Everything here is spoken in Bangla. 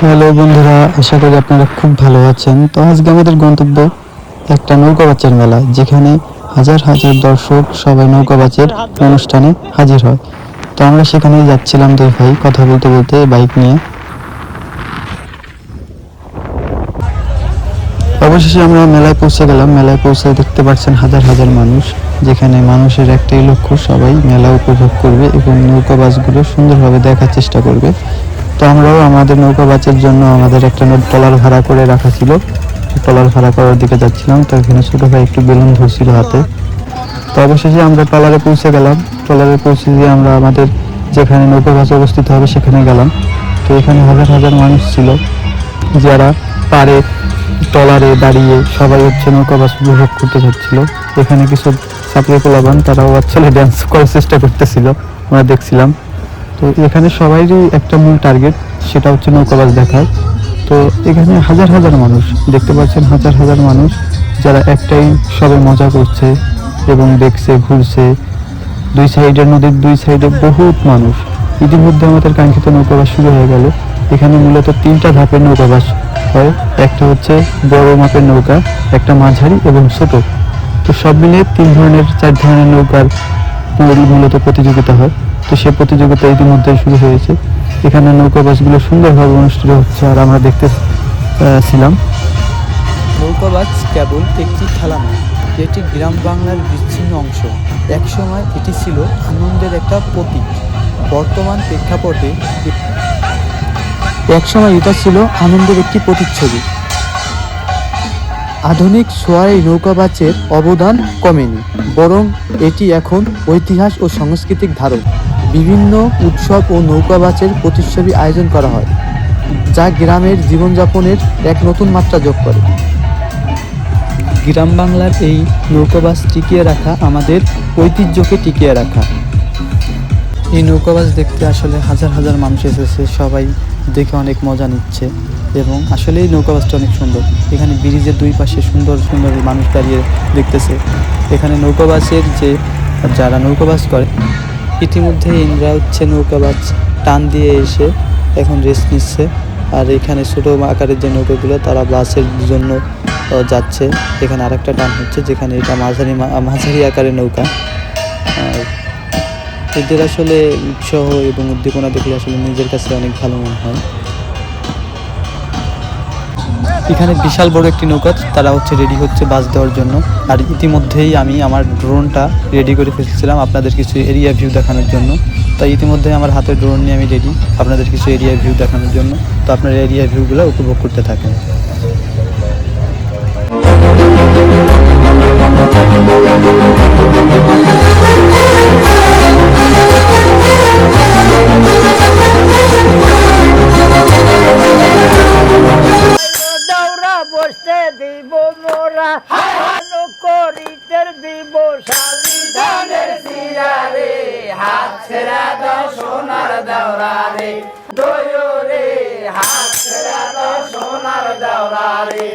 হ্যালো বন্ধুরা, আশা করি আপনারা খুব ভালো আছেন। তো আজকে আমাদের গন্তব্য একটা নৌকা বাচ্চার মেলা, যেখানে হাজার হাজার দর্শক সবাই নৌকা বাচ্চার অনুষ্ঠানে হাজির হয়। তো আমরা সেখানে যাচ্ছিলাম দুই ভাই, কথা বলতে বলতে বাইক নিয়ে। অবশেষে আমরা মেলায় পৌঁছে গেলাম। মেলায় পৌঁছে দেখতে পাচ্ছেন হাজার হাজার মানুষ, যেখানে মানুষের একটাই লক্ষ্য, সবাই মেলা উপভোগ করবে এবং নৌকা বাসগুলো সুন্দরভাবে দেখার চেষ্টা করবে। তো আমরাও আমাদের নৌকা বাসের জন্য আমাদের একটা ট্রলার ভাড়া করে রাখা ছিল। ট্রলার ভাড়া করার দিকে যাচ্ছিলাম। তো এখানে ছোট ভাই একটু বেলুন ধরছিল হাতে। তো অবশেষে আমরা ট্রলারে পৌঁছে গেলাম। ট্রলারে পৌঁছে গিয়ে আমরা আমাদের যেখানে নৌকা বাস অবস্থিত হবে সেখানে গেলাম। তো এখানে হাজার হাজার মানুষ ছিল, যারা পারে ট্রলারে দাঁড়িয়ে সবাই হচ্ছে নৌকা বাস উপভোগ করতে যাচ্ছিল। এখানে কিছু সাপ্লাই পোলাবান, তারাও আসলে ড্যান্স করার চেষ্টা করতেছিল। আমরা দেখছিলাম। তো এখানে সবাইরই একটা মূল টার্গেট সেটা হচ্ছে নৌকা বাস দেখার। তো এখানে হাজার হাজার মানুষ, দেখতে পাচ্ছেন হাজার হাজার মানুষ, যারা একটাই সবে মজা করছে এবং দেখছে, ঘুরছে। দুই সাইডে নদীর দুই সাইডে বহুত মানুষ। ইতিমধ্যে আমাদের কাঙ্ক্ষিত নৌকাবাস শুরু হয়ে গেল। এখানে মূলত তিনটা ধাপের নৌকাবাস হয়। একটা হচ্ছে বড় মাপের নৌকা, একটা মাঝারি এবং ছোট। তো সব মিলিয়ে তিন ধরনের, চার ধরনের নৌকার মূলত প্রতিযোগিতা হয়। তো সে প্রতিযোগিতা ইতিমধ্যে শুরু হয়েছে। এখানে নৌকাবাসগুলো সুন্দরভাবে অনুষ্ঠিত হচ্ছে আর আমরা দেখতে ছিলাম। নৌকাবাজ কেবল একটি খেলা নয়, এটি গ্রাম বাংলার বিচ্ছিন্ন অংশ। একসময় এটি ছিল আনন্দের একটা প্রতীক। বর্তমান প্রেক্ষাপটে একসময় এটা ছিল আনন্দের একটি প্রতিচ্ছবি আধুনিক সোয়ারি নৌকাবাচের অবদান কমেনি, বরং এটি এখন ঐতিহাস ও সাংস্কৃতিক ধারক। বিভিন্ন উৎসব ও নৌকাবাচের প্রতিচ্ছবি আয়োজন করা হয়, যা গ্রামের জীবনযাপনের এক নতুন মাত্রা যোগ করে। গ্রাম বাংলার এই নৌকাবাস টিকিয়ে রাখা আমাদের ঐতিহ্যকে টিকিয়ে রাখা। এই নৌকাবাস দেখতে আসলে হাজার হাজার মানুষ এসেছে, সবাই দেখে অনেক মজা নিচ্ছে এবং আসলে এই নৌকাবাসটা অনেক সুন্দর। এখানে ব্রিজের দুই পাশে সুন্দর সুন্দর মানুষ দাঁড়িয়ে দেখতেছে। এখানে নৌকাবাসের যে, যারা নৌকাবাস করে ইতিমধ্যে ইন্দ্রা হচ্ছে নৌকা নৌকাবাজ টান দিয়ে এসে এখন রেস্ট নিচ্ছে। আর এখানে ছোটো আকারের যে নৌকাগুলো, তারা বাসের জন্য যাচ্ছে। এখানে আরেকটা টান হচ্ছে, যেখানে এটা মাঝারি মাঝারি আকারের নৌকা। এদের আসলে উৎসাহ এবং উদ্দীপনা দেখলে আসলে নিজের কাছে অনেক ভালো মনে হয়। এখানে বিশাল বড় একটি নৌকা, তারা হচ্ছে রেডি হচ্ছে বাস দেওয়ার জন্য। আর ইতিমধ্যেই আমি আমার ড্রোনটা রেডি করে ফেলছিলাম আপনাদের কিছু এরিয়া ভিউ দেখানোর জন্য। তাই ইতিমধ্যে আমার হাতে ড্রোন নিয়ে আমি রেডি আপনাদের কিছু এরিয়া ভিউ দেখানোর জন্য। তো আপনারা এরিয়া ভিউগুলো উপভোগ করতে থাকেন। করিতের দিব ধানের সিয়ারে। হাত ছেড়া দাও সোনার দাওরা রে দয়রে হাত ছেড়া দাও সোনার দাওরা রে